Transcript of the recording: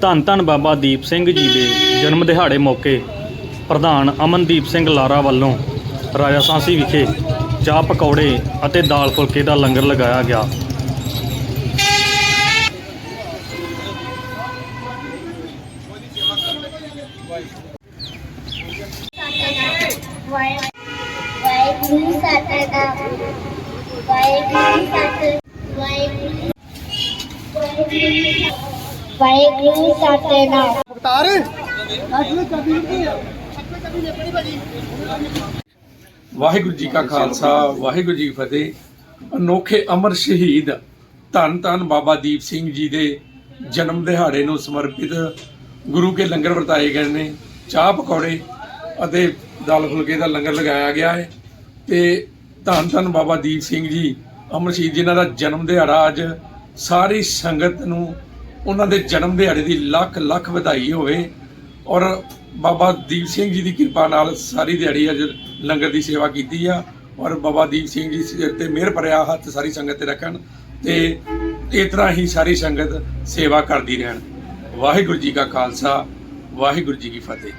ਧੰਨ ਧੰਨ ਬਾਬਾ ਦੀਪ ਸਿੰਘ ਜੀ ਦੇ ਜਨਮ ਦਿਹਾੜੇ ਮੌਕੇ ਪ੍ਰਧਾਨ ਅਮਨਦੀਪ ਸਿੰਘ ਲਾਰਾ ਵੱਲੋਂ ਰਾਜਾ ਸਾਂਸੀ ਵਿਖੇ ਚਾਹ ਪਕੌੜੇ ਅਤੇ ਦਾਲ ਫੁਲਕੇ ਦਾ ਲੰਗਰ ਲਗਾਇਆ ਗਿਆ। ਵਾਹਿਗੁਰੂ ਸਤਨਾਮ ਵਾਹਿਗੁਰੂ ਸਤਨਾਮ ਵਾਹਿਗੁਰੂ ਵਾਹਿਗੁਰੂ ਸਤਨਾਮ ਹੈ ਵਾਹਿਗੁਰੂ ਜੀ ਕਾ ਖਾਲਸਾ ਵਾਹਿਗੁਰੂ ਜੀ ਫਤਿਹ। ਅਨੋਖੇ ਅਮਰ ਸ਼ਹੀਦ ਧੰਨ ਧੰਨ ਬਾਬਾ ਦੀਪ ਸਿੰਘ ਜੀ ਦੇ ਜਨਮ ਦਿਹਾੜੇ ਨੂੰ ਸਮਰਪਿਤ ਗੁਰੂ ਕੇ ਲੰਗਰ ਵਰਤਾਏ ਗਏ ਨੇ। ਚਾਹ ਪਕੌੜੇ ਅਤੇ ਦਾਲ ਫੁਲਕੇ ਦਾ ਲੰਗਰ ਲਗਾਇਆ ਗਿਆ ਹੈ। ਤੇ ਧੰਨ ਧੰਨ ਬਾਬਾ ਦੀਪ ਸਿੰਘ ਜੀ ਅਮਰ ਸ਼ਹੀਦ ਜਿਨ੍ਹਾਂ ਦਾ ਜਨਮ ਦਿਹਾੜਾ ਅੱਜ ਸਾਰੀ ਸੰਗਤ ਨੂੰ ਉਹਨਾਂ ਦੇ ਜਨਮ ਦਿਹਾੜੇ ਦੀ ਲੱਖ ਲੱਖ ਵਧਾਈ ਹੋਵੇ। ਔਰ ਬਾਬਾ ਦੀਪ ਸਿੰਘ ਜੀ ਦੀ ਕਿਰਪਾ ਨਾਲ ਸਾਰੀ ਦਿਹਾੜੀ ਅੱਜ ਲੰਗਰ ਦੀ ਸੇਵਾ ਕੀਤੀ ਆ। ਔਰ ਬਾਬਾ ਦੀਪ ਸਿੰਘ ਜੀ ਸਿਰ ਤੇ ਮਿਹਰ ਭਰਿਆ ਹੱਥ ਸਾਰੀ ਸੰਗਤ ਤੇ ਰੱਖਣ ਤੇ ਇਸ ਤਰ੍ਹਾਂ ਹੀ ਸਾਰੀ ਸੰਗਤ ਸੇਵਾ ਕਰਦੀ ਰਹਿਣ। ਵਾਹਿਗੁਰੂ ਜੀ ਕਾ ਖਾਲਸਾ, ਵਾਹਿਗੁਰੂ ਜੀ ਕੀ ਫਤਿਹ।